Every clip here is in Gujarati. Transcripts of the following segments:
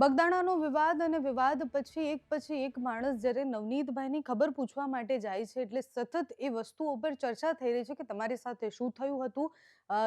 બગદાણાનો વિવાદ અને વિવાદ પછી એક પછી એક માણસ જ્યારે નવનીતભાઈની ખબર પૂછવા માટે જાય છે એટલે સતત એ વસ્તુઓ પર ચર્ચા થઈ રહી છે કે તમારી સાથે શું થયું હતું?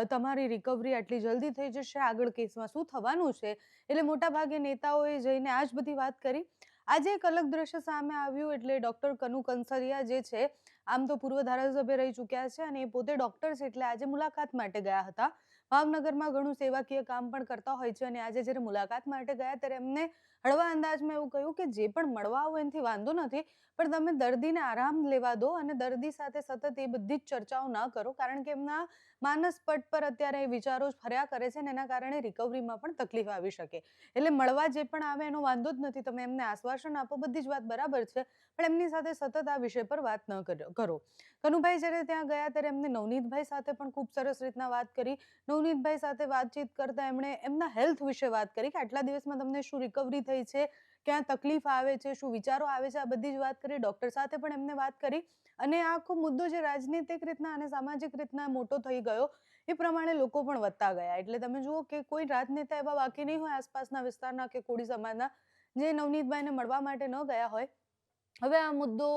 તમારી રિકવરી આટલી જલ્દી થઈ જશે? આગળ કેસમાં શું થવાનું છે? એટલે મોટાભાગે નેતાઓએ જઈને આ જ બધી વાત કરી. આજે એક અલગ દ્રશ્ય સામે આવ્યું એટલે ડૉક્ટર કનુ કંસરિયા જે છે આમ તો પૂર્વ ધારાસભ્ય રહી ચૂક્યા છે અને એ પોતે ડોક્ટર છે એટલે આજે મુલાકાત માટે ગયા હતા. ભાવનગરમાં ઘણું સેવાકીય કામ પણ કરતા હોય છે અને આજે જ્યારે મુલાકાત માટે ગયા ત્યારે એમને હળવા અંદાજમાં એવું કહ્યું કે જે પણ મળવા આવો એનાથી વાંધો નથી, પણ તમે દર્દીને આરામ લેવા દો અને દર્દી સાથે સતત એ બધી જ ચર્ચાઓ ન કરો, કારણ કે એમના માનસ પટ પર અત્યારે એ વિચારો ફર્યા કરે છે અને એના કારણે રિકવરીમાં પણ તકલીફ આવી શકે. એટલે મળવા જે પણ આવે એનો વાંધો જ નથી, તમે એમને આશ્વાસન આપો, બધી જ વાત બરાબર છે, પણ એમની સાથે સતત આ વિષય પર વાત ન કરો કરો. કનુભાઈ જ્યારે ત્યાં ગયા ત્યારે એમને નવનીતભાઈ સાથે પણ ખૂબ સરસ રીતના વાત કરી. નવનીતભાઈ સાથે વાતચીત કરતા એમણે એમના હેલ્થ વિશે વાત કરી કે આટલા દિવસમાં તમને શું રિકવરી થઈ છે? ક્યાં તકલીફ આવે છે? શું વિચારો આવે છે? આ બધી જ વાત કરી. ડૉક્ટર સાથે પણ એમને વાત કરી. અને આ આખો મુદ્દો જે રાજનીતિક રીતના અને સામાજિક રીતના મોટો થઈ ગયો, એ પ્રમાણે લોકો પણ વધતા ગયા. એટલે તમે જુઓ કે કોઈ રાજનેતા એવા બાકી નહીં હોય આસપાસના વિસ્તારના કે કોળી સમાજના, જે નવનીતભાઈને મળવા માટે ન ગયા હોય હવે આ મુદ્દો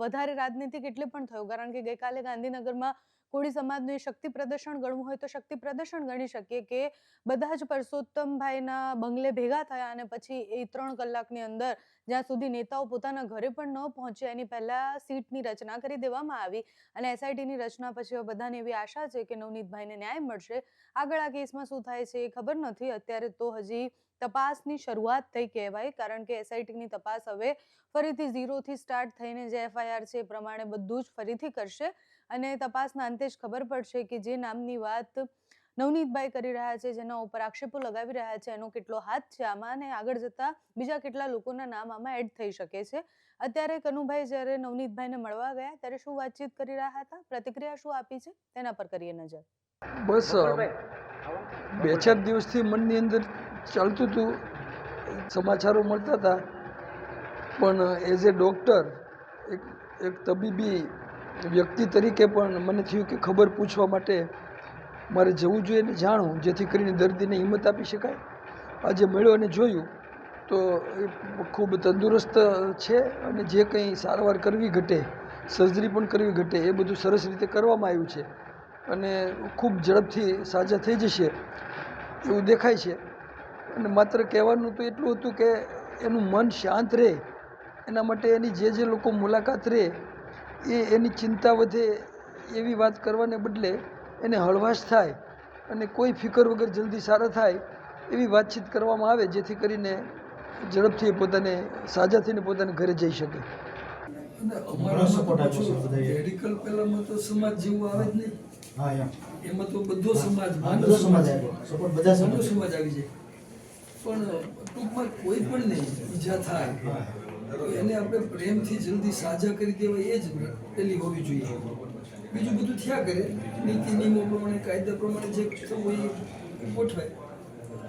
વધારે રાજનીતિક એટલે પણ થયો, કારણ કે ગઈકાલે ગાંધીનગરમાં કોળી સમાજનું શક્તિ પ્રદર્શન ગણવું હોય તો શક્તિ પ્રદર્શન ગણી શકીએ કે બધા જ પરસોત્તમભાઈના બંગલે ભેગા થયા અને પછી એ ત્રણ કલાકની અંદર જ્યાં સુધી નેતાઓ પોતાના ઘરે પણ ન પહોંચ્યા એની પહેલાં સીટની રચના કરી દેવામાં આવી અને એસઆઈટીની રચના પછી બધાને એવી આશા છે કે નવનીતભાઈને ન્યાય મળશે. આગળ આ કેસમાં શું થાય છે એ ખબર નથી. અત્યારે તો હજી તપાસની શરૂઆત થઈ કહેવાય, કારણ કે એસઆઈટીની તપાસ હવે ફરીથી ઝીરોથી સ્ટાર્ટ થઈને જે એફઆઈઆર છે એ પ્રમાણે બધું જ ફરીથી કરશે. અને તપાસના અંતે જ ખબર પડશે કે જે નામની વાત નવનીતભાઈ કરી રહ્યા છે, જેના ઉપર આક્ષેપો લગાવી રહ્યા છે, એનો કેટલો હાથ છે, આમાં અને આગળ જતા બીજા કેટલા લોકોના નામ આમાં એડ થઈ શકે છે. અત્યારે કનુભાઈ જ્યારે નવનીતભાઈને મળવા ગયા, ત્યારે શું વાતચીત કરી રહ્યા હતા? પ્રતિક્રિયા શું આપી છે? તેના પર કરીએ નજર. બસ બે ચાર દિવસથી મનની અંદર ચાલતું હતું. સમાચારો મળતા હતા. પણ એઝ એ ડૉક્ટર એક એક તબીબી વ્યક્તિ તરીકે પણ મને થયું કે ખબર પૂછવા માટે મારે જવું જોઈએ ને જાણવું, જેથી કરીને દર્દીને હિંમત આપી શકાય. આજે મળ્યો અને જોયું તો એ ખૂબ તંદુરસ્ત છે અને જે કંઈ સારવાર કરવી ઘટે સર્જરી પણ કરવી ઘટે, એ બધું સરસ રીતે કરવામાં આવ્યું છે. અને ખૂબ ઝડપથી સાજા થઈ જશે, એવું દેખાય છે. અને માત્ર કહેવાનું તો એટલું હતું કે એનું મન શાંત રહે. એના માટે એની જે જે લોકો મુલાકાત રહે એ એની ચિંતા વધે એવી વાત કરવાને બદલે એને હળવાશ થાય અને કોઈ ફિકર વગર જલ્દી સારા થાય એવી વાતચીત કરવામાં આવે જેથી કરીને ઝડપથી એ પોતાને સાજા થઈને પોતાને ઘરે જઈ શકે. મેડિકલ પહેલામાં તો સમાજ જેવું આવે જ નહીં. એમાં. તો બધો સમાજ બધો સમાજ આવ્યો. સપોર્ટ બધા સમાજ આવી જાય. પણ ટૂંકમાં કોઈ પણ નહીં ઈજા થાય. તો એને આપણે પ્રેમથી જલ્દી સાજા કરી દેવાય એ જ પેલી હોવી જોઈએ. બીજું બધું થયા કરે. નીતિ નિયમો પ્રમાણે કાયદા પ્રમાણે જે થવું હોય એ ગોઠવાય.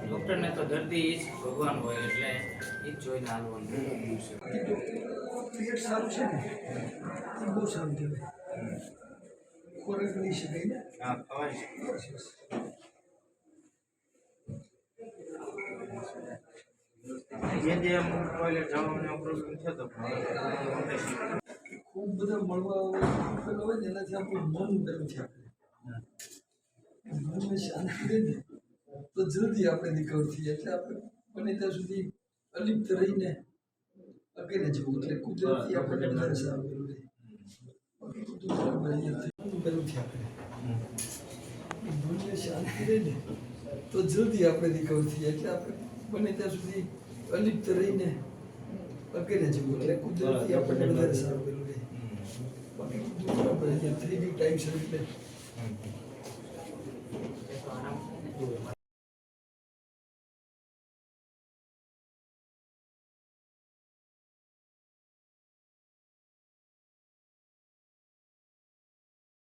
ડૉક્ટરને તો દર્દી જ ભગવાન હોય એટલે એ જ જોઈને હાલવાનું. પેટ સારું છે ને? એ બહુ સારું કહેવાય. ખોરાક લઈ શકાય ને? હા ખવાય છે બસ બસ જે જે અમુક ટોયલેટ જવાનો પ્રોબ્લેમ થતો ખૂબ બધા મળવા હોય ને એનાથી આપણું મન ગરમ છે મનને શાંતિ રહે તો જલ્દી આપણે રિકવર થઈએ. એટલે આપણે બને ત્યાં સુધી અલિપ્ત રહીને અગેરે જવું. એટલે કુદરતી આપણને વધારે સારું રહે. ગરમ કરે મનને શાંતિ રહે ને તો જલ્દી આપણે રિકવર થઈએ. એટલે આપણે બને ત્યાં સુધી અલિપ્ત રહીને વગેરે જેવું એટલે કુદરતી આપણને વધારે સારું પેલું રહે આપણે થ્રી ડી ટાઈમ છે એટલે